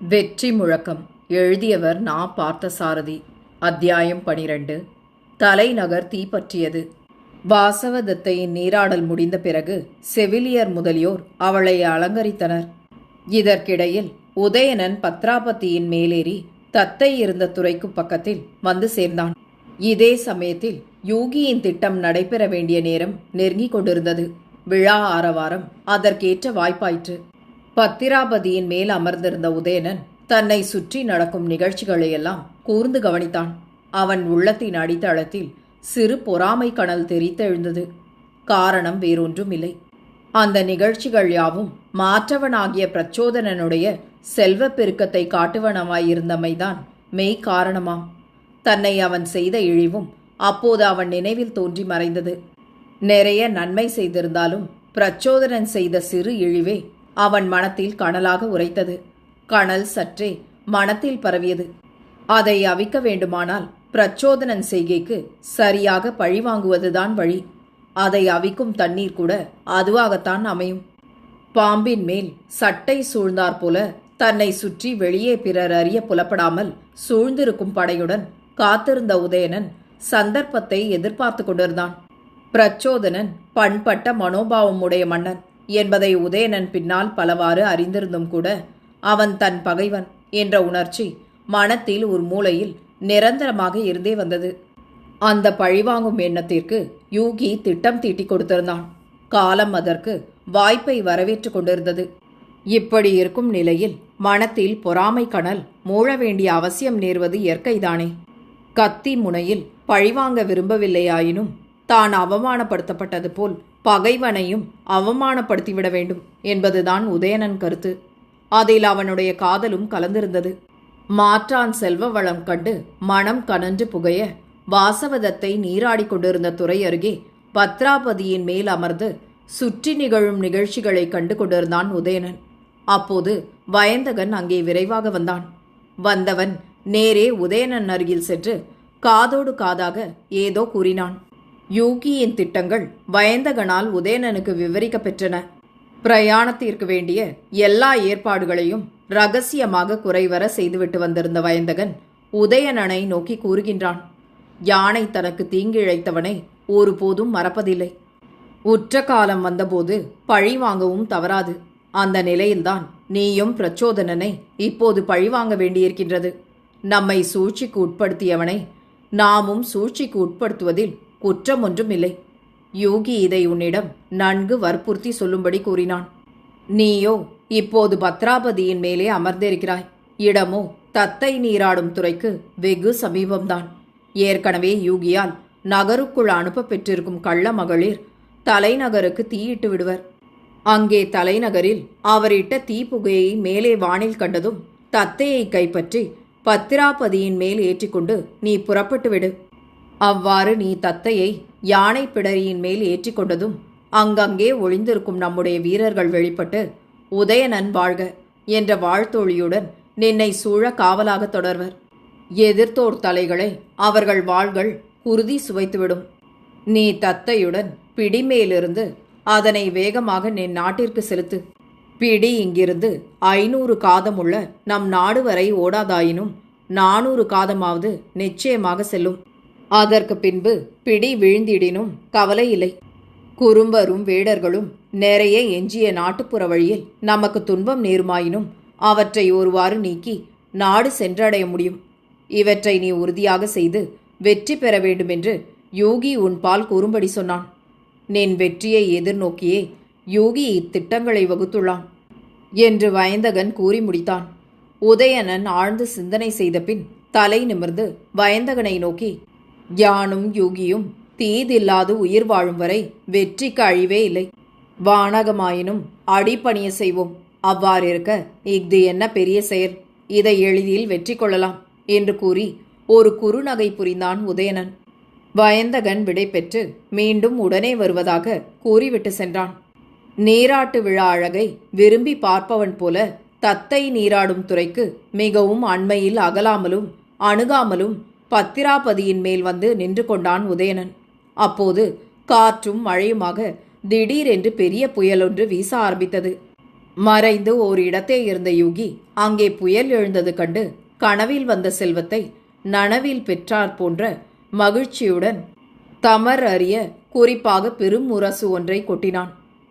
வெற்றி முழக்கம். எழுதியவர் நா. பார்த்தசாரதி. அத்தியாயம் பனிரெண்டு. தலைநகர் தீப்பற்றியது. வாசவதத்தையின் நீராடல் முடிந்த பிறகு செவிலியர் முதலியோர் அவளை அலங்கரித்தனர். இதற்கிடையில் உதயணன் பத்ராபதியின் மேலேறி தத்தை இருந்த துறைக்கு பக்கத்தில் வந்து சேர்ந்தான். இதே சமயத்தில் யூகியின் திட்டம் நடைபெற வேண்டிய நேரம் நெருங்கிக் கொண்டிருந்தது. விழா ஆரவாரம் அதற்கேற்ற வாய்ப்பாயிற்று. பத்திராபதியின் மேல் அமர்ந்திருந்த உதயணன் தன்னை சுற்றி நடக்கும் நிகழ்ச்சிகளையெல்லாம் கூர்ந்து கவனித்தான். அவன் உள்ளத்தின் அடித்தளத்தில் சிறு பொறாமை கணல் தெரித்தெழுந்தது. காரணம் வேறொன்றும் இல்லை அந்த நிகழ்ச்சிகள் யாவும் மாற்றவனாகிய பிரச்சோதனனுடைய செல்வப் பெருக்கத்தை காட்டுவனமாயிருந்தமைதான் மெய் காரணமாம். தன்னை அவன் செய்த இழிவும் அப்போது அவன் நினைவில் தோன்றி மறைந்தது. நிறைய நன்மை செய்திருந்தாலும் பிரச்சோதனன் செய்த சிறு இழிவே அவன் மனத்தில் கனலாக உரைத்தது. கனல் சற்றே மனத்தில் பரவியது. அதை அவிக்க வேண்டுமானால் பிரச்சோதனன் செய்கைக்கு சரியாக பழிவாங்குவதுதான் வழி. அதை அவிக்கும் தண்ணீர் கூட அதுவாகத்தான் அமையும். பாம்பின் மேல் சட்டை சூழ்ந்தாற்போல தன்னை சுற்றி வெளியே பிறர் அறிய புலப்படாமல் சூழ்ந்திருக்கும் படையுடன் காத்திருந்த உதயணன் சந்தர்ப்பத்தை எதிர்பார்த்து கொண்டிருந்தான். பிரச்சோதனன் பண்பட்ட மனோபாவம் உடைய மன்னன். என்பதை உதயணன் பின்னால் பலவாறு அறிந்திருந்தும் கூட அவன் தன் பகைவன் என்ற உணர்ச்சி மனத்தில் ஒரு மூலையில் நிரந்தரமாக இருந்தே வந்தது. அந்த பழிவாங்கும் எண்ணத்திற்கு யூகி திட்டம் தீட்டிக் கொடுத்திருந்தான். காலம் அதற்கு வாய்ப்பை வரவேற்று கொண்டிருந்தது. இப்படி இருக்கும் நிலையில் மனத்தில் பொறாமை கணல் மூழ வேண்டிய அவசியம் நேர்வது இயற்கைதானே. கத்தி முனையில் பழிவாங்க விரும்பவில்லையாயினும் தான் அவமானப்படுத்தப்பட்டது போல் பகைவனையும் அவமானப்படுத்திவிட வேண்டும் என்பதுதான் உதயணன் கருத்து. அதில் அவனுடைய காதலும் கலந்திருந்தது. மாற்றான் செல்வ வளம் கண்டு மனம் கனன்று புகைய வாசவதத்தை நீராடிக் கொண்டிருந்த துறை அருகே பத்ராபதியின் மேல் அமர்ந்து சுற்றி நிகழும் நிகழ்ச்சிகளை கண்டு கொண்டிருந்தான் உதயணன். அப்போது வயந்தகன் அங்கே விரைவாக வந்தான். வந்தவன் நேரே உதயணன் அருகில் சென்று காதோடு காதாக ஏதோ கூறினான். யூகியின் திட்டங்கள் வயந்தகனால் உதயணனுக்கு விவரிக்கப்பெற்றன பிரயாணத்திற்கு வேண்டிய எல்லா ஏற்பாடுகளையும் ரகசியமாக குறைவர செய்துவிட்டு வந்திருந்த வயந்தகன் உதயணனை நோக்கி கூறுகின்றான். யானை தனக்கு தீங்கிழைத்தவனை ஒருபோதும் மறப்பதில்லை. உற்ற காலம் வந்தபோது பழி வாங்கவும் தவறாது. அந்த நிலையில்தான் நீயும் பிரச்சோதனனை இப்போது பழிவாங்க வேண்டியிருக்கின்றது. நம்மை சூழ்ச்சிக்கு உட்படுத்தியவனை நாமும் சூழ்ச்சிக்கு உட்படுத்துவதில் குற்றம் ஒன்றும் இல்லை யோகி இதை உன்னிடம் நன்கு வற்புறுத்தி சொல்லும்படி கூறினான். நீயோ இப்போது பத்ராபதியின் மேலே அமர்ந்திருக்கிறாய். இடமோ தத்தை நீராடும் துறைக்கு வெகு சமீபம்தான். ஏற்கனவே யூகியால் நகருக்குள் அனுப்ப பெற்றிருக்கும் கள்ள மகளிர் தலைநகருக்கு தீயிட்டு விடுவர். அங்கே தலைநகரில் அவரிட்ட தீப்புகையை மேலே வானில் கண்டதும் தத்தையை கைப்பற்றி பத்திராபதியின் மேல் ஏற்றிக்கொண்டு நீ புறப்பட்டு விடு. அவ்வாறு நீ தத்தையை யானை பிடரியின் மேல் ஏற்றிக்கொண்டதும் அங்கங்கே ஒளிந்திருக்கும் நம்முடைய வீரர்கள் வெளிப்பட்டு உதயநன் வாழ்க என்ற வாழ்த்தொழியுடன் நின்னை சூழ காவலாக தொடர்வர். எதிர்த்தோர் தலைகளை அவர்கள் வாள்கள் குருதி சுவைத்துவிடும். நீ தத்தையுடன் பிடிமேலிருந்து அதனை வேகமாக நின் நாட்டிற்கு செலுத்து. பிடி இங்கிருந்து ஐநூறு காதமுள்ள நம் நாடு வரை ஓடாதாயினும் நானூறு காதமாவது நிச்சயமாக செல்லும். அதற்கு பின்பு பிடி வீழ்ந்திடினும் கவலை இல்லை. குறும்பரும் வேடர்களும் நிறைய எஞ்சிய நாட்டுப்புற வழியில் நமக்கு துன்பம் நேருமாயினும் அவற்றை ஒருவாறு நீக்கி நாடு சென்றடைய முடியும். இவற்றை நீ உறுதியாக செய்து வெற்றி பெற வேண்டுமென்று யோகி உன் பால் கூறும்படி சொன்னான். நின் வெற்றியை எதிர்நோக்கியே யோகி இத்திட்டங்களை வகுத்துள்ளான் என்று வயந்தகன் கூறி முடித்தான். உதயணன் ஆழ்ந்து சிந்தனை செய்த பின் தலை நிமிர்ந்து வயந்தகனை நோக்கி யானும் யூகியும் தீதில்லாது உயிர் வாழும் வரை வெற்றிக்கு அழிவே இல்லை. வானகமாயினும் அடிப்பணிய செய்வோம். அவ்வாறிருக்க இஃது என்ன பெரிய செயல் இதை எளிதில் வெற்றி கொள்ளலாம் என்று கூறி ஒரு குறுநகை புரிந்தான் உதயணன். வயந்தகன் விடை பெற்று மீண்டும் உடனே வருவதாக கூறிவிட்டு சென்றான். நீராட்டு விழா அழகை விரும்பி பார்ப்பவன் போல தத்தை நீராடும் துறைக்கு மிகவும் அண்மையில் அகலாமலும் அணுகாமலும் பத்திராபதியின் மேல் வந்து நின்று கொண்டான் உதயணன். அப்போது காற்றும் மழையுமாக திடீரென்று பெரிய புயலொன்று வீச ஆரம்பித்தது. மறைந்து ஓர் இடத்தே இருந்த யூகி அங்கே புயல் எழுந்தது கண்டு கனவில் வந்த செல்வத்தை நனவில் பெற்றார் போன்ற மகிழ்ச்சியுடன் தமர் அறிய குறிப்பாக பெரும் முரசு ஒன்றை கொட்டினான்.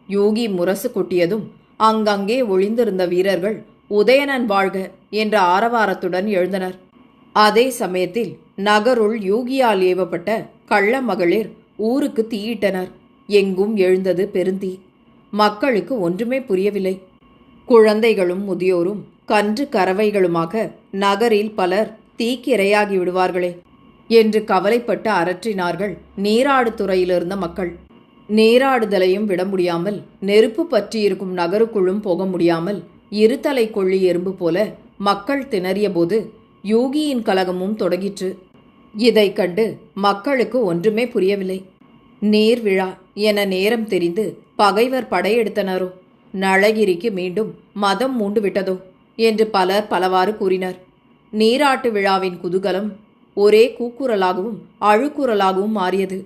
யூகி முரசு கொட்டியதும் அங்கங்கே ஒளிந்திருந்த வீரர்கள் உதயணன் வாழ்க என்ற ஆரவாரத்துடன் எழுந்தனர். அதே சமயத்தில் நகருள் யூகியால் ஏவப்பட்ட கள்ள மகளிர் ஊருக்கு தீயிட்டனர். எங்கும் எழுந்தது பெருந்தீ. மக்களுக்கு ஒன்றுமே புரியவில்லை. குழந்தைகளும் முதியோரும் கன்று கறவைகளுமாக நகரில் பலர் தீக்கிரையாகி விடுவார்களே என்று கவலைப்பட்டு அரற்றினார்கள் நீராடு துறையிலிருந்த மக்கள். நீராடுதலையும் விட முடியாமல் நெருப்பு பற்றியிருக்கும் நகருக்குள்ளும் போக முடியாமல் இருதலை கொள்ளி எறும்பு போல மக்கள் திணறியபோது யூகியின் கலகமும் தொடங்கிற்று. இதை கண்டு மக்களுக்கு ஒன்றுமே புரியவில்லை. நீர் விழா என நேரம் தெரிந்து பகைவர் படையெடுத்தனரோ? நளகிரிக்கு மீண்டும் மதம் மூண்டு விட்டதோ என்று பலர் பலவாறு கூறினர். நீராட்டு விழாவின் குதூகலம் ஒரே கூக்குரலாகவும் அழுக்குரலாகவும் மாறியது.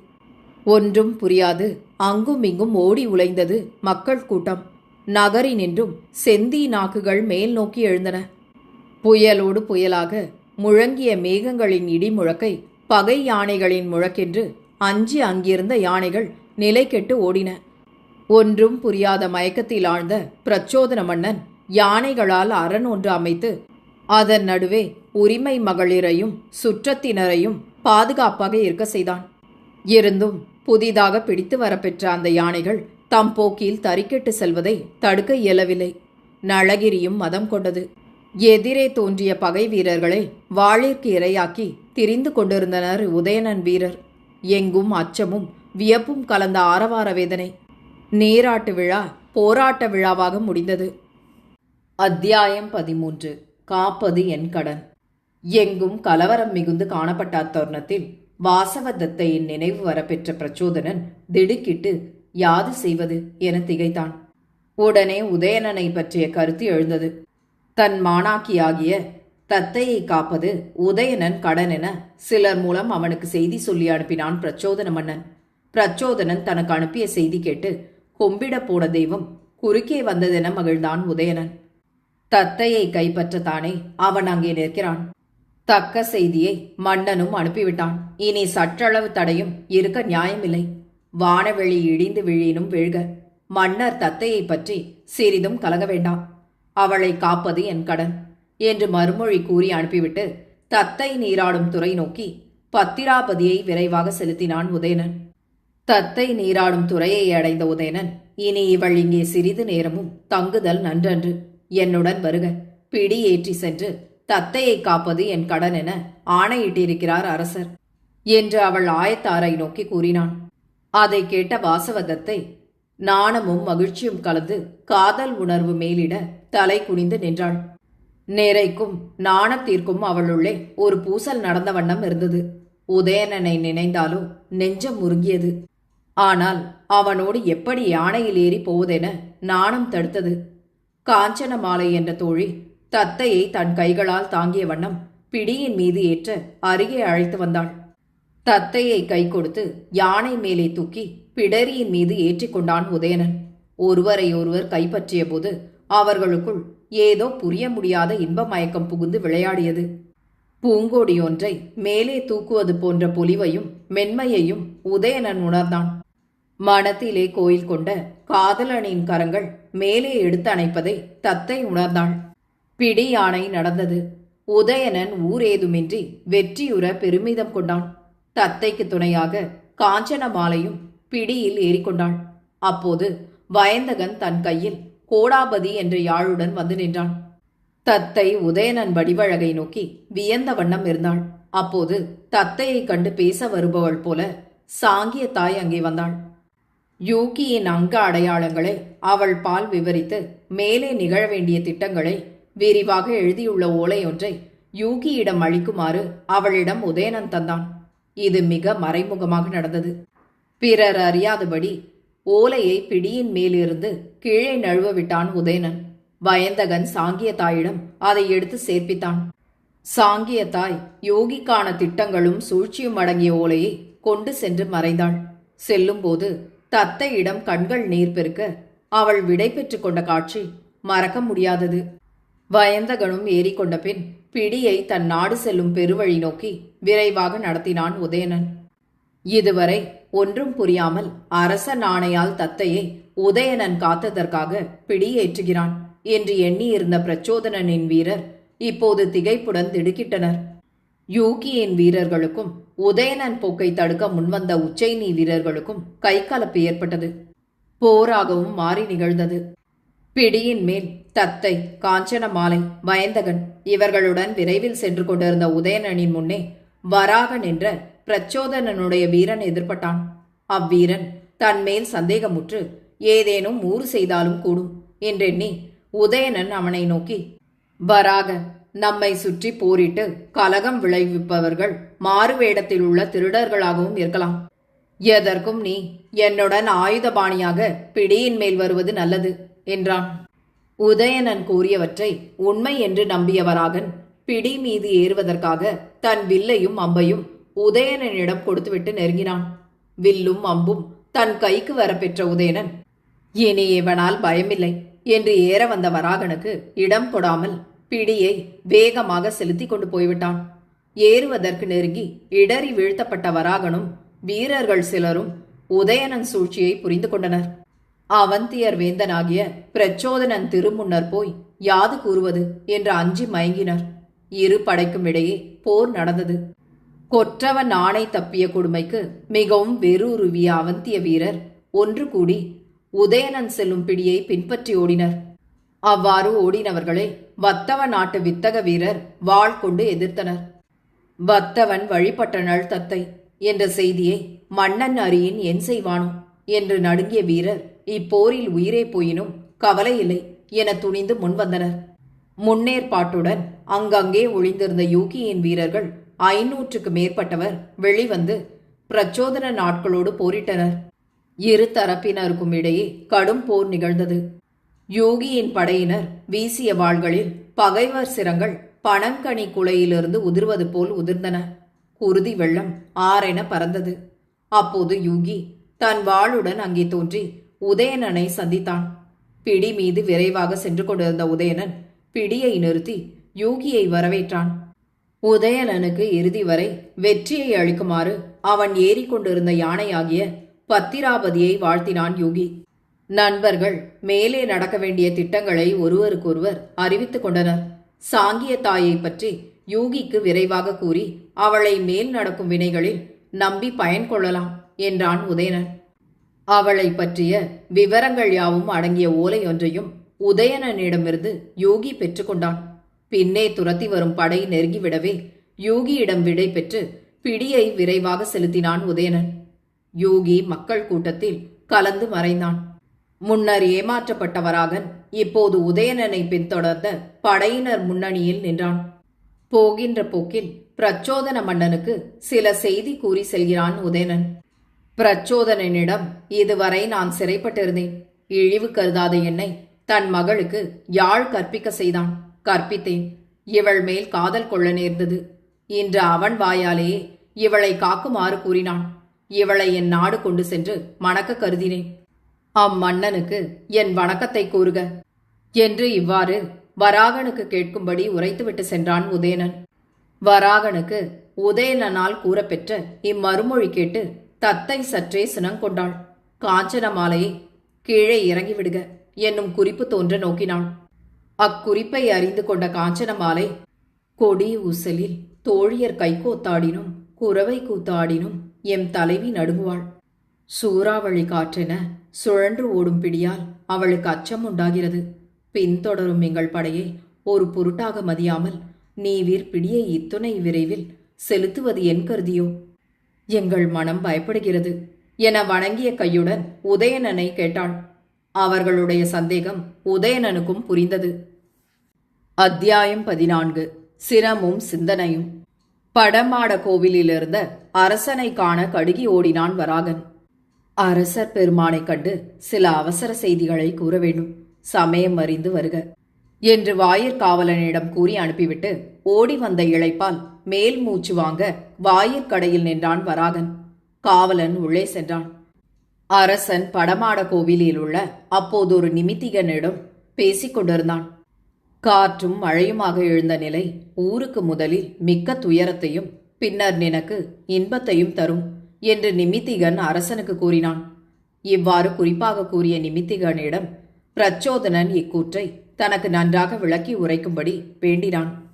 ஒன்றும் புரியாது. அங்கும் இங்கும் ஓடி உழைந்தது மக்கள் கூட்டம். நகரினின்றும் செந்தி நாக்குகள் மேல் நோக்கி எழுந்தன. புயலோடு புயலாக முழங்கிய மேகங்களின் இடி முழக்கை பகை யானைகளின் முழக்கென்று அஞ்சி அங்கிருந்த யானைகள் நிலை கெட்டு ஓடின. ஒன்றும் புரியாத மயக்கத்தில் ஆழ்ந்த பிரச்சோதன மன்னன் யானைகளால் அரண் ஒன்று அமைத்து அதன் நடுவே உரிமை மகளிரையும் சுற்றத்தினரையும் பாதுகாப்பாக இருக்க செய்தான். இருந்தும் புதிதாக பிடித்து வரப்பெற்ற அந்த யானைகள் தம் போக்கில் தறிக்கெட்டு செல்வதை தடுக்க இயலவில்லை. நளகிரியும் மதம் கொண்டது. எதிரே தோன்றிய பகை வீரர்களை வாளிற்கு இரையாக்கி திரிந்து கொண்டிருந்தனர் உதயணன் வீரர். எங்கும் அச்சமும் வியப்பும் கலந்த ஆரவார வேதனை. நீராட்டு விழா போராட்ட விழாவாக முடிந்தது. அத்தியாயம் பதிமூன்று. காப்பது என் கடன். எங்கும் கலவரம் மிகுந்து காணப்பட்ட அத்தருணத்தில் வாசவதத்தையின் நினைவு வரப்பெற்ற பிரச்சோதனன் திடுக்கிட்டு யாது செய்வது? என திகைத்தான். உடனே உதயணனை பற்றிய கருத்து எழுந்தது. தன் மாணாக்கியாகிய தத்தையை காப்பது உதயணன் கடன் என சிலர் மூலம் அவனுக்கு செய்தி சொல்லி அனுப்பினான் பிரச்சோதன மன்னன். பிரச்சோதனன் தனக்கு அனுப்பிய செய்தி கேட்டு கொம்பிட போன தெய்வம் குறுக்கே வந்ததென மகிழ்ந்தான் உதயணன். தத்தையை கைப்பற்றத்தானே அவன் அங்கே நிற்கிறான். தக்க செய்தியை மன்னனும் அனுப்பிவிட்டான். இனி சற்றளவு தடையும் இருக்க நியாயமில்லை. வானவெளி இடிந்து விழினும் விழுக. மன்னர் தத்தையை பற்றி சிறிதும் கலங்க வேண்டாம். அவளை காப்பது என் கடன் என்று மறுமொழி கூறி அனுப்பிவிட்டு தத்தை நீராடும் துறை நோக்கி பத்திராபதியை விரைவாக செலுத்தினான் உதயணன். தத்தை நீராடும் துறையை அடைந்த உதயணன் இனி இவள் இங்கே சிறிது நேரமும் தங்குதல் நன்றன்று. என்னுடன் வருக. பிடி ஏற்றி சென்று தத்தையை காப்பது என் கடன் என ஆணையிட்டிருக்கிறார் அரசர் என்று அவள் ஆயத்தாரை நோக்கி கூறினான். அதை கேட்ட வாசவதத்தை நாணமும் மகிழ்ச்சியும் கலந்து காதல் உணர்வு மேலிட தலை குனிந்து நின்றாள். நிறைக்கும் நாணத்திற்கும் அவளுள்ளே ஒரு பூசல் நடந்த வண்ணம் இருந்தது. உதயணனை நினைந்தாலும் நெஞ்சம் முருகியது ஆனால் அவனோடு எப்படி யானையில் ஏறி போவதென நாணம் தடுத்தது. காஞ்சன மாலை என்ற தோழி தத்தையை தன் கைகளால் தாங்கிய வண்ணம் பிடியின் மீது ஏற்ற அருகே அழைத்து வந்தாள். தத்தையை கை கொடுத்து யானை மேலே தூக்கி பிடரியின் மீது ஏற்றிக்கொண்டான் உதயணன். ஒருவரை ஒருவர் கைப்பற்றிய போது அவர்களுக்குள் ஏதோ புரிய முடியாத இன்ப மயக்கம் புகுந்து விளையாடியது. பூங்கோடி ஒன்றை மேலே தூக்குவது போன்ற பொலிவையும் மென்மையையும் உதயணன் உணர்ந்தான். மனத்திலே கோயில் கொண்ட காதலனின் கரங்கள் மேலே எடுத்து அணைப்பதை தத்தை உணர்ந்தாள். பிடி யானை நடந்தது. உதயணன் ஊரேதுமின்றி வெற்றியுற பெருமிதம் கொண்டான். தத்தைக்கு துணையாக காஞ்சன மாலையும் பிடியில் ஏறிக்கொண்டாள். அப்போது வயந்தகன் தன் கையில் கோடாபதி என்ற யாழுடன் வந்து நின்றான். தத்தை உதயணன் வடிவழகை நோக்கி வியந்த வண்ணம் இருந்தாள். அப்போது தத்தையை கண்டு பேச வருபவள் போல சாங்கிய தாய் அங்கே வந்தாள். யூகியின் அங்க அடையாளங்களை அவள் பால் விவரித்து மேலே நிகழ வேண்டிய திட்டங்களை விரிவாக எழுதியுள்ள ஓலை ஒன்றை யூகியிடம் அளிக்குமாறு அவளிடம் உதயணன் தந்தான். இது மிக மறைமுகமாக நடந்தது. பிறர் அறியாதபடி ஓலையை பிடியின் மேலிருந்து கீழே நழுவ விட்டான் உதயணன். வயந்தகன் சாங்கிய தாயிடம் அதை எடுத்து சேர்ப்பித்தான். சாங்கிய தாய் யோகிக்கான திட்டங்களும் சூழ்ச்சியும் அடங்கிய ஓலையை கொண்டு சென்று மறைந்தாள் செல்லும்போது தத்தையிடம் கண்கள் நீர் பெருக்க அவள் விடை பெற்றுக் கொண்ட காட்சி மறக்க முடியாதது. வயந்தகனும் ஏறிக்கொண்ட பின் பிடியை தன் நாடு செல்லும் பெருவழி நோக்கி விரைவாக நடத்தினான் உதயணன். இதுவரை ஒன்றும் புரியாமல் அரச நாணையால் தத்தையை உதயணன் காத்ததற்காக பிடியேற்றுகிறான் என்று எண்ணியிருந்த பிரச்சோதனனின் வீரர் இப்போது திகைப்புடன் திடுக்கிட்டனர். யூகியின் வீரர்களுக்கும் உதயணன் போக்கை தடுக்க முன்வந்த உச்சைனி வீரர்களுக்கும் கைகலப்பு ஏற்பட்டது. போராகவும் மாறி நிகழ்ந்தது. பிடியின் மேல் தத்தை காஞ்சனமாலை வயந்தகன் இவர்களுடன் விரைவில் சென்று கொண்டிருந்த உதயணனின் முன்னே வராகன் என்ற பிரச்சோதனனுடைய வீரன் எதிர்பட்டான். அவ்வீரன் தன்மேல் சந்தேகமுற்று ஏதேனும் ஊறு செய்தாலும் கூடும் என்றெண்ணி உதயணன் அவனை நோக்கி வராக நம்மை சுற்றி போரிட்டு கலகம் விளைவிப்பவர்கள் மாறுவேடத்தில் உள்ள திருடர்களாகவும் இருக்கலாம். எதற்கும் நீ என்னுடன் ஆயுதபாணியாக பிடியின் மேல் வருவது நல்லது என்றான். உதயணன் கூறியவற்றை உண்மை என்று நம்பியவராகன் பிடி மீது ஏறுவதற்காக தன் வில்லையும் அம்பையும் உதயணனிடம் கொடுத்துவிட்டு நெருங்கினான். வில்லும் அம்பும் தன் கைக்கு வரப்பெற்ற உதயணன் இனி இவனால் பயமில்லை என்று ஏற வந்த வராகனுக்கு இடம் கொடாமல் பிடியை வேகமாக செலுத்தி கொண்டு போய்விட்டான். ஏறுவதற்கு நெருங்கி இடறி வீழ்த்தப்பட்ட வராகனும் வீரர்கள் சிலரும் உதயணன் சூழ்ச்சியை புரிந்து கொண்டனர். அவந்தியர் வேந்தனாகிய பிரச்சோதனன் திருமுன்னர் போய் யாது கூறுவது என்று அஞ்சி மயங்கினர். இரு படைக்கும் இடையே போர் நடந்தது. கொற்றவன் ஆணை தப்பிய கொடுமைக்கு மிகவும் வெறுருவிய அவந்திய வீரர். ஒன்று கூடி உதயணன் செல்லும் பிடியை பின்பற்றி ஓடினர். அவ்வாறு ஓடினவர்களை வத்தவ நாட்டு வித்தக வீரர் வாள் கொண்டு எதிர்த்தனர். வத்தவன் வழிபட்டனள் தத்தை என்ற செய்தியை மன்னன் அரியின் என் செய்வானோ என்று நடுங்கிய வீரர் இப்போரில் உயிரே போயினும் கவலை இல்லை என துணிந்து முன்வந்தனர். முன்னேற்பாட்டுடன் அங்கங்கே ஒளிந்திருந்த யூகியின் வீரர்கள் ஐநூற்றுக்கு மேற்பட்டவர் வெளிவந்து பிரச்சோதன நாட்களோடு போரிட்டனர். இரு தரப்பினருக்கும் இடையே கடும் போர் நிகழ்ந்தது. யோகியின் படையினர் வீசிய வாள்களில் பகைவர் சிரங்கள் பனங்கனி குலையிலிருந்து உதிர்வது போல் உதிர்ந்தன. குருதி வெள்ளம் ஆரென பறந்தது. அப்போது யூகி தன் வாளுடன் அங்கே தோன்றி உதயணனை சந்தித்தான். பிடி மீது விரைவாக சென்று கொண்டிருந்த உதயணன் பிடியை நிறுத்தி யூகியை வரவேற்றான். உதயணனுக்கு இறுதி வரை வெற்றியை அளிக்குமாறு அவன் ஏறிக்கொண்டிருந்த யானையாகிய பத்திராபதியை வாழ்த்தினான் யூகி. நண்பர்கள் மேலே நடக்க வேண்டிய திட்டங்களை ஒருவருக்கொருவர் அறிவித்துக் கொண்டனர். சாங்கிய தாயை பற்றி யூகிக்கு விரைவாக கூறி அவளை மேல் நடக்கும் வினைகளில் நம்பி பயன் கொள்ளலாம் என்றான் உதயணன். அவளை பற்றிய விவரங்கள் யாவும் அடங்கிய ஓலை ஒன்றையும் உதயணனிடமிருந்து யோகி பெற்றுக்கொண்டான் பின்னே துரத்தி வரும் படை நெருங்கிவிடவே யோகியிடம் விடை பெற்று பிடியை விரைவாக செலுத்தினான் உதயணன். யோகி மக்கள் கூட்டத்தில் கலந்து மறைந்தான். முன்னர் ஏமாற்றப்பட்டவராகன் இப்போது உதயணனை பின்தொடர்ந்த படையினர் முன்னணியில் நின்றான். போகின்ற போக்கில் பிரச்சோதன மன்னனுக்கு சில செய்தி கூறி செல்கிறான் உதயணன். பிரச்சோதனனிடம் இதுவரை நான் சிறைப்பட்டிருந்தேன். இழிவு கருதாத என்னை தன் மகளுக்கு யாழ் கற்பிக்க செய்தான். கற்பித்தேன். இவள் மேல் காதல் கொள்ள நேர்ந்தது. இன்று அவன் வாயாலேயே இவளை காக்குமாறு கூறினான். இவளை என் நாடு கொண்டு சென்று மணக்க கருதினேன். அம்மன்னனுக்கு என் வணக்கத்தை கூறுக. என்று இவ்வாறு வராகனுக்கு கேட்கும்படி உரைத்துவிட்டு சென்றான் உதயணன். வராகனுக்கு உதயணனால் கூறப்பெற்ற இம்மறுமொழி கேட்டு தத்தை சற்றே சினங்கொண்டாள். காஞ்சன மாலையை கீழே இறங்கிவிடுக என்னும் குறிப்பு தோன்ற நோக்கினாள் அக்குறிப்பை அறிந்து கொண்ட காஞ்சனமாலை கொடி ஊசலில் தோழியர் கைகோத்தாடினும் குறவை கூத்தாடினும் எம் தலைவி நடுங்குவாள். சூறாவளி காற்றென சுழன்று ஓடும் பிடியால் அவளுக்கு அச்சம் உண்டாகிறது. பின்தொடரும் எங்கள் படையை ஒரு பொருட்டாக மதியாமல் நீவிர் பிடியை இத்துணை விரைவில் செலுத்துவது என் கருதியோ? எங்கள் மனம் பயப்படுகிறது. என வணங்கிய கையுடன் உதயணனை கேட்டாள். அவர்களுடைய சந்தேகம் உதயணனுக்கும் புரிந்தது. அத்தியாயம் பதினான்கு. சிரமும் சிந்தனையும். படமாட கோவிலிலிருந்த அரசனை காண கடுகி ஓடினான் வராகன். அரசர் பெருமானைக் கண்டு சில அவசர செய்திகளை கூற வேண்டும். சமயம் அறிந்து வருக. என்று வாயிற்காவலனிடம் கூறி அனுப்பிவிட்டு ஓடி வந்த இழைப்பால் மேல் மூச்சு வாங்க வாயிற்கடையில் நின்றான் வராகன். காவலன் உள்ளே சென்றான். அரசன் படமாட கோவிலில் உள்ள அப்போது ஒரு நிமித்திகனிடம் பேசிக் கொண்டிருந்தான். காற்றும் மழையுமாக எழுந்த நிலை ஊருக்கு முதலில் மிக்க துயரத்தையும் பின்னர் நினக்கு இன்பத்தையும் தரும் என்று நிமித்திகன் அரசனுக்கு கூறினான். இவ்வாறு குறிப்பாக கூறிய நிமித்திகனிடம் பிரச்சோதனன் இக்கூற்றை தனக்கு நன்றாக விளக்கி உரைக்கும்படி வேண்டினான்.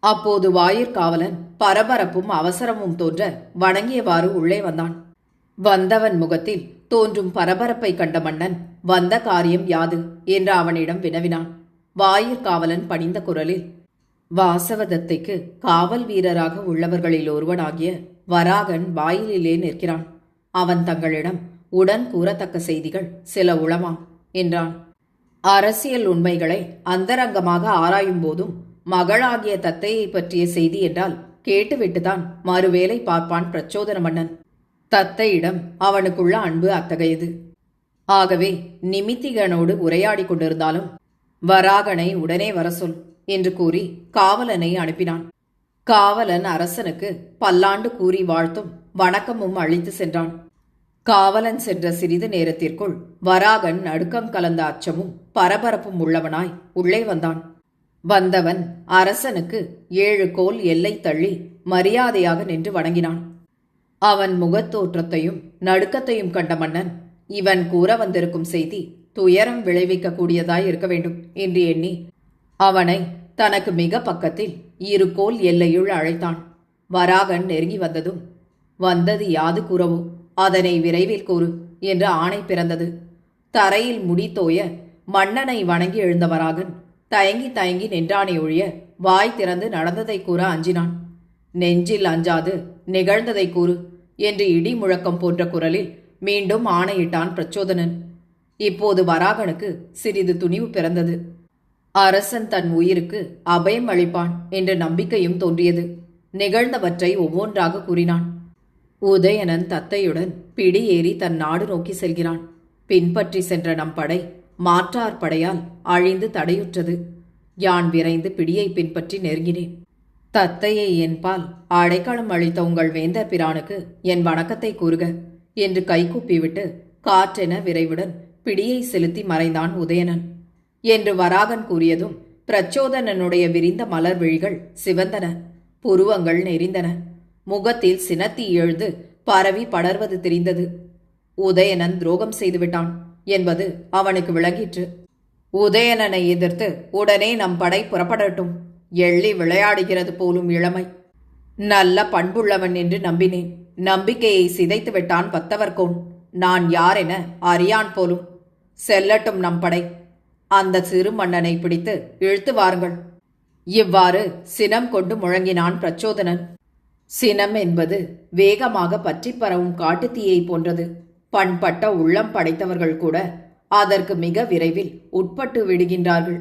அப்போது வாயிற்காவலன் பரபரப்பும் அவசரமும் தோன்ற வணங்கியவாறு உள்ளே வந்தான். வந்தவன் முகத்தில் தோன்றும் பரபரப்பை கண்ட மன்னன் வந்த காரியம் யாது? என்று அவனிடம் வினவினான். வாயிற்காவலன் பணிந்த குரலில் வாசவதத்தைக்கு காவல் வீரராக உள்ளவர்களில் ஒருவனாகிய வராகன் வாயிலிலே நிற்கிறான். அவன் தங்களிடம் உடன் கூறத்தக்க செய்திகள் சில உளமாம் என்றான். அரசியல் உண்மைகளை அந்தரங்கமாக ஆராயும் போதும் மகளாகிய தத்தையை பற்றிய செய்தி என்றால் கேட்டுவிட்டுதான் மறுவேளை பார்ப்பான் பிரச்சோதன மன்னன். தத்தையிடம் அவனுக்குள்ள அன்பு அத்தகையது. ஆகவே நிமித்திகனோடு உரையாடி கொண்டிருந்தாலும் வராகனை உடனே வர சொல் என்று கூறி காவலனை அனுப்பினான். காவலன் அரசனுக்கு பல்லாண்டு கூறி வாழ்த்தும் வணக்கமும் அழித்து சென்றான். காவலன் சென்ற சிறிது நேரத்திற்குள் வராகன் நடுக்கம் கலந்த அச்சமும் பரபரப்பும் உள்ளவனாய் உள்ளே வந்தான். வந்தவன் அரசனுக்கு ஏழு கோல் எல்லை தள்ளி மரியாதையாக நின்று வணங்கினான். அவன் முகத்தோற்றத்தையும் நடுக்கத்தையும் கண்ட மன்னன் இவன் கூற வந்திருக்கும் செய்தி துயரம் விளைவிக்கக்கூடியதாய் இருக்க வேண்டும் என்று எண்ணி அவனை தனக்கு மிக பக்கத்தில் இரு கோல் எல்லையுள் அழைத்தான். வராகன் நெருங்கி வந்ததும் வந்தது யாது கூறவோ? அதனை விரைவில் கூறு என்று ஆணை பிறந்தது. தரையில் முடி தோய மன்னனை வணங்கி எழுந்த வராகன் தயங்கி தயங்கி நின்றானே ஒழிய வாய் திறந்து நடந்ததை கூற அஞ்சினான். நெஞ்சில் அஞ்சாது நிகழ்ந்ததை கூறு என்று இடி முழக்கம் போன்ற குரலில் மீண்டும் ஆணையிட்டான் பிரச்சோதனன். இப்போது வராகனுக்கு சிறிது துணிவு பிறந்தது. அரசன் தன் உயிருக்கு அபயம் அளிப்பான் என்ற நம்பிக்கையும் தோன்றியது. நிகழ்ந்தவற்றை ஒவ்வொன்றாக கூறினான். உதயணன் தத்தையுடன் பிடியேறி தன் நாடு நோக்கி செல்கிறான். பின்பற்றி சென்ற நம் படை மாற்றார் படையால் அழிந்து தடையுற்றது. யான் விரைந்து பிடியை பின்பற்றி நெருங்கினேன். தத்தையை என்பால் அடைக்கலம் அளித்த உங்கள் வேந்தர் பிரானுக்கு என் வணக்கத்தை கூறுக என்று கைகூப்பிவிட்டு காற்றென விரைவுடன் பிடியை செலுத்தி மறைந்தான் உதயணன். என்று வராகன் கூறியதும் பிரச்சோதனனுடைய விரிந்த மலர் விழிகள் சிவந்தன புருவங்கள் நெறிந்தன முகத்தில் சினத்தி எழுந்து பரவி படர்வது தெரிந்தது. உதயணன் துரோகம் செய்துவிட்டான் என்பது அவனுக்கு விளங்கிற்று. உதயணனை எதிர்த்து உடனே நம் படை புறப்படட்டும் எள்ளி விளையாடுகிறது போலும் இளமை. நல்ல பண்புள்ளவன் என்று நம்பினேன். நம்பிக்கையை சிதைத்து விட்டான் பத்தவர்கோன். நான் யார் என அறியான் போலும் செல்லட்டும் நம் படை. அந்த சிறு மன்னனை பிடித்து இழுத்து வாருங்கள். இவ்வாறு சினம் கொண்டு முழங்கினான் பிரச்சோதனன். சினம் என்பது வேகமாக பற்றி பரவும் காட்டுத்தீயை போன்றது. பண்பட்ட உள்ளம் படைத்தவர்கள் கூட அதற்கு மிக விரைவில் உட்பட்டு விடுகின்றார்கள்.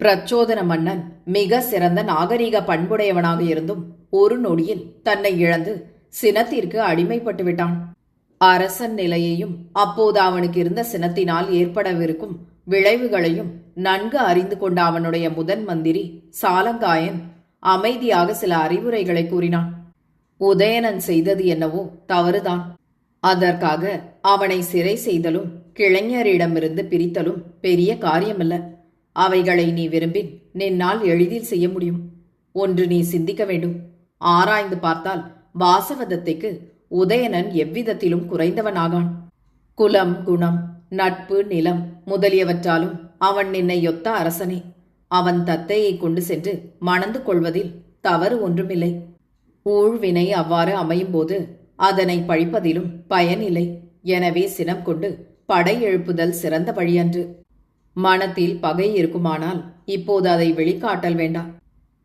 பிரச்சோதன மன்னன் மிக சிறந்த நாகரீக பண்புடையவனாக இருந்தும் ஒரு நொடியில் தன்னை இழந்து சினத்திற்கு அடிமைப்பட்டு விட்டான். அரசன் நிலையையும் அப்போது அவனுக்கு இருந்த சினத்தினால் ஏற்படவிருக்கும் விளைவுகளையும் நன்கு அறிந்து கொண்ட அவனுடைய முதன் மந்திரி சாலங்காயன் அமைதியாக சில அறிவுரைகளை கூறினான். உதயணன் செய்தது என்னவோ தவறுதான். அதற்காக அவனை சிறை செய்தலும் கிளைஞரிடமிருந்து பிரித்தலும் பெரிய காரியமல்ல. அவைகளை நீ விரும்பி நின்னால் எளிதில் செய்ய முடியும். ஒன்று நீ சிந்திக்க வேண்டும். ஆராய்ந்து பார்த்தால் வாசவதத்தைக்கு உதயணன் எவ்விதத்திலும் குறைந்தவனாகான். குலம் குணம் நட்பு நிலம் முதலியவற்றாலும் அவன் நின்னை ஒத்த அரசனே. அவன் தத்தையை கொண்டு சென்று மணந்து கொள்வதில் தவறு ஒன்றுமில்லை. ஊழ்வினை அவ்வாறு அமையும்போது அதனை பழிப்பதிலும் பயனில்லை. எனவே சினம் கொண்டு படை எழுப்புதல் சிறந்த வழியன்று. மனத்தில் பகை இருக்குமானால் இப்போது அதை வெளிக்காட்டல் வேண்டாம்.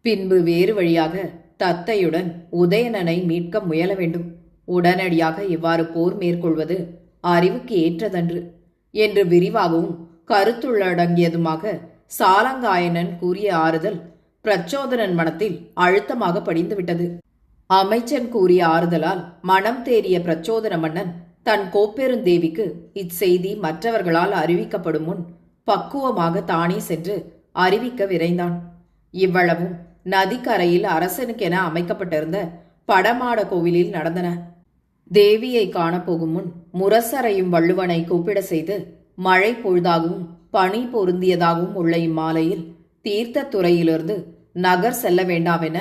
பின்பு வேறு வழியாக தத்தையுடன் உதயணனை மீட்க முயல வேண்டும். உடனடியாக இவ்வாறு போர் மேற்கொள்வது அறிவுக்கு ஏற்றதன்று என்று விரிவாகவும் கருத்துள்ளடங்கியதுமாக சாலங்காயனன் கூறிய ஆறுதல் பிரச்சோதனன் மனத்தில் அழுத்தமாக படிந்துவிட்டது. அமைச்சன் கூறிய ஆறுதலால் மனம் தேறிய பிரச்சோதன மன்னன் தன் கோப்பெருந்தேவிக்கு இச்செய்தி மற்றவர்களால் அறிவிக்கப்படும் முன் பக்குவமாக தானே சென்று அறிவிக்க விரைந்தான். இவ்வளவும் நதிக்கரையில் அரசனுக்கென அமைக்கப்பட்டிருந்த படமாட கோவிலில் நடந்தன. தேவியை காணப்போகும் முன் முரசறையும் வள்ளுவனை கூப்பிட செய்து மழை பொழுதாகவும் பனி பொருந்தியதாகவும் உள்ள இம்மாலையில் தீர்த்தத்துறையிலிருந்து நகர் செல்ல வேண்டாமென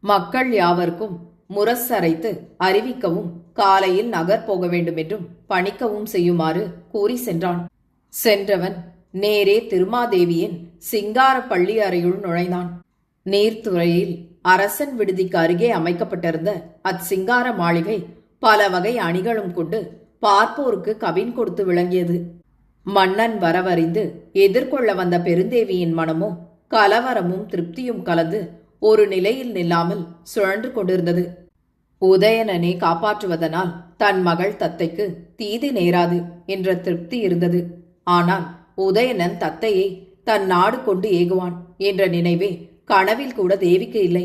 மக்கள் யாவர்க்கும் முரசரைத்து அறிவிக்கவும் காலையில் நகர் போக வேண்டுமென்றும் பணிக்கவும் செய்யுமாறு கூறி சென்றான். சென்றவன் நேரே திருமாதேவியின் சிங்கார பள்ளி அறையுள் நுழைந்தான். நீர்த்துறையில் அரசன் விடுதிக்கு அருகே அமைக்கப்பட்டிருந்த அச்சிங்கார மாளிகை பல வகை அணிகளும் கொண்டு பார்ப்போருக்கு கவின் கொடுத்து விளங்கியது. மன்னன் வரவறிந்து எதிர்கொள்ள வந்த பெருந்தேவியின் மனமோ கலவரமும் திருப்தியும் கலந்து ஒரு நிலையில் நில்லாமல் சுழன்று கொண்டிருந்தது. உதயணனை காப்பாற்றுவதனால் தன் மகள் தத்தைக்கு தீது நேராது என்ற திருப்தி இருந்தது. ஆனால் உதயணன் தத்தையை தன் நாடு கொண்டு ஏகுவான் என்ற நினைவே கனவில் கூட தேவிக்கு இல்லை.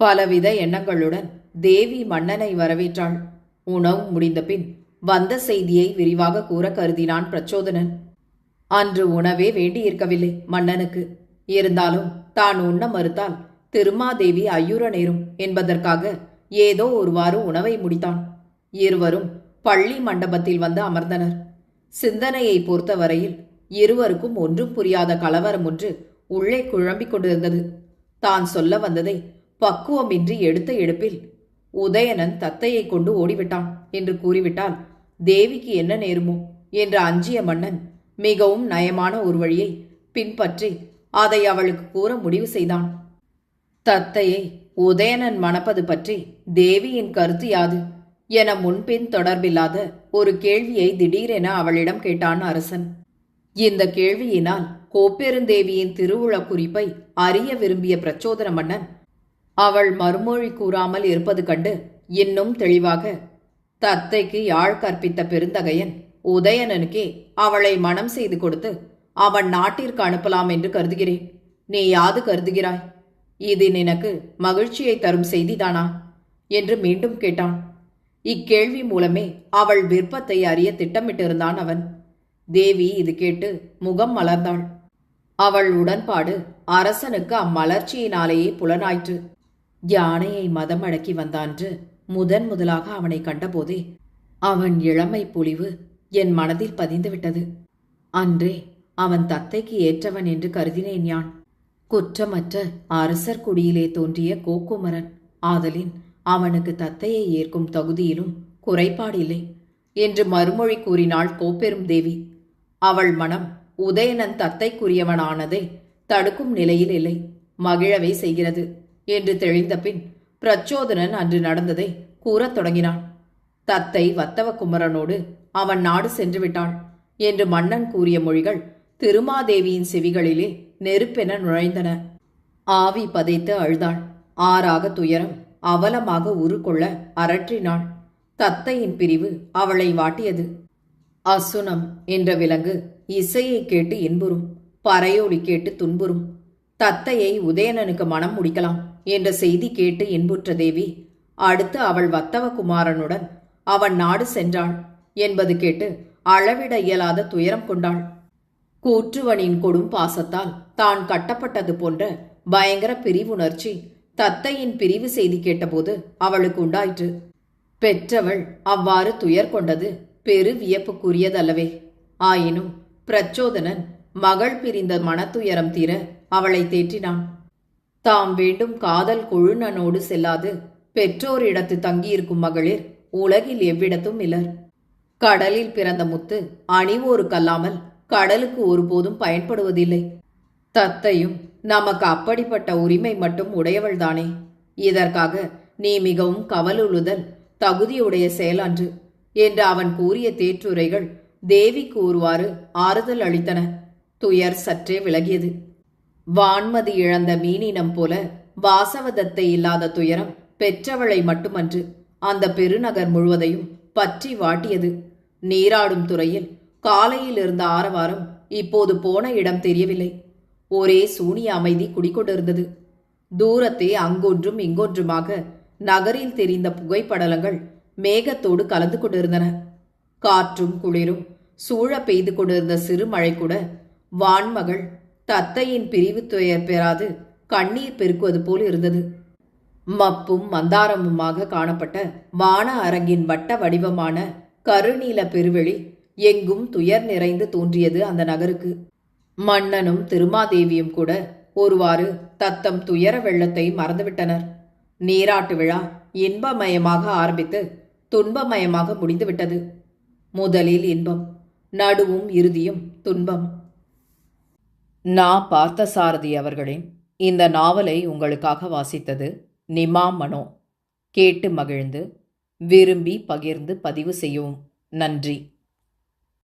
பலவித எண்ணங்களுடன் தேவி மன்னனை வரவேற்றாள். உணவு முடிந்தபின் வந்த செய்தியை விரிவாக கூற கருதினான் பிரச்சோதனன். அன்று உணவே வேண்டியிருக்கவில்லை மன்னனுக்கு. இருந்தாலும் தான் உண்ண மறுத்தால் திருமாதேவி ஐயுற நேரும் என்பதற்காக ஏதோ ஒருவாறு உணவை முடித்தான். இருவரும் பள்ளி மண்டபத்தில் வந்து அமர்ந்தனர். சிந்தனையை பொறுத்தவரையில் இருவருக்கும் ஒன்றும் புரியாத கலவரம் ஒன்று உள்ளே குழம்பிக் கொண்டிருந்தது. தான் சொல்ல வந்ததை பக்குவமின்றி எடுத்த எடுப்பில் உதயணன் தத்தையை கொண்டு ஓடிவிட்டான் என்று கூறிவிட்டால் தேவிக்கு என்ன நேருமோ? என்று அஞ்சிய மன்னன் மிகவும் நயமான ஒரு வழியை பின்பற்றி அதை அவளுக்கு கூற முடிவு செய்தான். தத்தையை உதயணன் மணப்பது பற்றி தேவியின் கருத்து யாது என முன்பின் தொடர்பில்லாத ஒரு கேள்வியை திடீரென அவளிடம் கேட்டான் அரசன். இந்த கேள்வியினால் கோப்பெருந்தேவியின் திருவுள குறிப்பை அறிய விரும்பிய பிரச்சோதன மன்னன் அவள் மறுமொழி கூறாமல் இருப்பது கண்டு இன்னும் தெளிவாக தத்தைக்கு யாழ் கற்பித்த பெருந்தகையன் உதயணனுக்கே அவளை மனம் செய்து கொடுத்து அவன் நாட்டிற்கு அனுப்பலாம் என்று கருதுகிறேன். நீ யாது கருதுகிறாய்? இது எனக்கு மகிழ்ச்சியை தரும் செய்திதானா என்று மீண்டும் கேட்டான். இக்கேள்வி மூலமே அவள் விருப்பத்தை அறிய திட்டமிட்டிருந்தான் அவன். தேவி இது கேட்டு முகம் மலர்ந்தாள். அவள் உடன்பாடு அரசனுக்கு அம்மலர்ச்சியினாலேயே புலனாயிற்று. யானையை மதமடக்கி வந்தான்று முதன் முதலாக அவனை கண்டபோதே அவன் இளமை பொலிவு என் மனதில் பதிந்துவிட்டது அன்றே அவன் தத்தைக்கு ஏற்றவன் என்று கருதினேன் யான். குற்றமற்ற அரசர் குடியிலே தோன்றிய கோக்குமரன் ஆதலின் அவனுக்கு தத்தையை ஏற்கும் தகுதியிலும் குறைபாடில்லை என்று மறுமொழி கூறினாள் கோப்பெரும் தேவி. அவள் மனம் உதயணன் தத்தைக்குரியவனானதை தடுக்கும் நிலையில் இல்லை மகிழவே செய்கிறது. என்று தெளிந்த பின் பிரச்சோதனன் அன்று நடந்ததை கூறத் தொடங்கினான். தத்தை வத்தவ குமரனோடு அவன் நாடு சென்று விட்டாள் என்று மன்னன் கூறிய மொழிகள் திருமாதேவியின் செவிகளிலே நெருப்பென நுழைந்தன. ஆவி பதைத்து அழுதாள். ஆறாக துயரம் அவலமாக உருக்கொள்ள அரற்றினாள். தத்தையின் பிரிவு அவளை வாட்டியது. அசுனம் என்ற விலங்கு இசையை கேட்டு இன்புறும் பறையோடி கேட்டு துன்புறும். தத்தையை உதயணனுக்கு மனம் முடிக்கலாம். என்ற செய்தி கேட்டு இன்புற்ற தேவி அடுத்து அவள் வத்தவகுமாரனுடன் அவன் நாடு சென்றாள் என்பது கேட்டு அளவிட இயலாத துயரம் கொண்டாள். கூற்றுவனின் கொடும் பாசத்தால் தான் கட்டப்பட்டது போன்ற பயங்கர பிரிவுணர்ச்சி தத்தையின் பிரிவு செய்தி கேட்டபோது அவளுக்கு உண்டாயிற்று. பெற்றவள் அவ்வாறு துயர் கொண்டது பெரு வியப்புக்குரியதல்லவே. ஆயினும் பிரச்சோதனன் மகள் பிரிந்த மனத்துயரம் தீர அவளை தேற்றினான். தாம் வேண்டும் காதல் கொழுநனோடு செல்லாது. பெற்றோரிடத்து தங்கியிருக்கும் மகளிர் உலகில் எவ்விடத்தும் இலர் கடலில் பிறந்த முத்து அணிவோருக்கல்லாமல் கடலுக்கு ஒருபோதும் பயன்படுவதில்லை. தத்தையும் நமக்கு அப்படிப்பட்ட உரிமை மட்டும் உடையவள்தானே. இதற்காக நீ மிகவும் கவலுழுதல் தகுதியுடைய செயலன்று என்று அவன் கூறிய தேற்றுரைகள் தேவிக்கு ஒருவாறு ஆறுதல் அளித்தன. துயர் சற்றே விலகியது. வான்மதி இழந்த மீனினம் போல வாசவதத்தை இல்லாத துயரம் பெற்றவளை மட்டுமன்று அந்த பெருநகர் முழுவதையும் பற்றி வாட்டியது. நீராடும் துறையில் காலையில் இருந்த ஆரவாரம் இப்போது போன இடம் தெரியவில்லை. ஒரே சூனிய அமைதி குடிக்கொண்டிருந்தது தூரத்தே அங்கொன்றும் இங்கொன்றுமாக நகரில் தெரிந்த புகைப்படலங்கள் மேகத்தோடு கலந்து கொண்டிருந்தன. காற்றும் குளிரும் சூழ பெய்து கொண்டிருந்த சிறு மழை கூட வான்மகள் தத்தையின் பிரிவு துயர் பெறாது கண்ணீர் பெருக்குவது போல் இருந்தது. மப்பும் மந்தாரமுமாக காணப்பட்ட வான அரங்கின் வட்ட வடிவமான கருநீல பெருவெளி எங்கும் துயர் நிறைந்து தோன்றியது அந்த நகருக்கு. மன்னனும் திருமாதேவியும் கூட ஒருவாறு தத்தம் துயர வெள்ளத்தை மறந்துவிட்டனர். நீராட்டு விழா இன்பமயமாக ஆரம்பித்து துன்பமயமாக முடிந்துவிட்டது. முதலில் இன்பம் நடுவும் இறுதியும் துன்பம். நான் பார்த்தசாரதி அவர்களின் இந்த நாவலை உங்களுக்காக வாசித்தது நிமா மனோ. கேட்டு மகிழ்ந்து விரும்பி பகிர்ந்து பதிவு செய்யவும். நன்றி.